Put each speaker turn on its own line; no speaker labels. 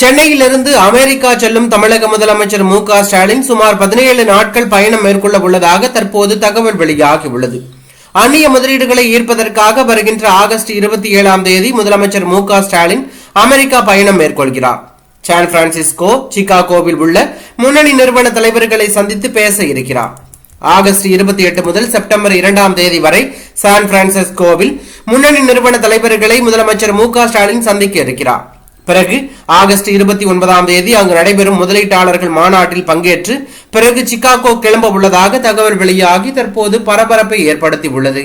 சென்னையிலிருந்து அமெரிக்கா செல்லும் தமிழக முதலமைச்சர் மு ஸ்டாலின் சுமார் பதினேழு நாட்கள் பயணம் மேற்கொள்ள உள்ளதாக தற்போது தகவல் வெளியாகியுள்ளது. அந்நிய முதலீடுகளை ஈர்ப்பதற்காக வருகின்ற ஆகஸ்ட் இருபத்தி ஏழாம் தேதி முதலமைச்சர் மு ஸ்டாலின் அமெரிக்கா பயணம் மேற்கொள்கிறார். சான் பிரான்சிஸ்கோ சிகாகோவில் உள்ள முன்னணி நிறுவன தலைவர்களை சந்தித்து பேச இருக்கிறார். ஆகஸ்ட் இருபத்தி எட்டு முதல் செப்டம்பர் இரண்டாம் தேதி வரை சான் பிரான்சிஸ்கோவில் முன்னணி நிறுவன தலைவர்களை முதலமைச்சர் மு ஸ்டாலின் சந்திக்க இருக்கிறார். பிறகு ஆகஸ்ட் இருபத்தி ஒன்பதாம் தேதி அங்கு நடைபெறும் முதலீட்டாளர்கள் மாநாட்டில் பங்கேற்று பிறகு சிகாகோ கிளம்ப உள்ளதாக தகவல் வெளியாகி தற்போது பரபரப்பை ஏற்படுத்தி உள்ளது.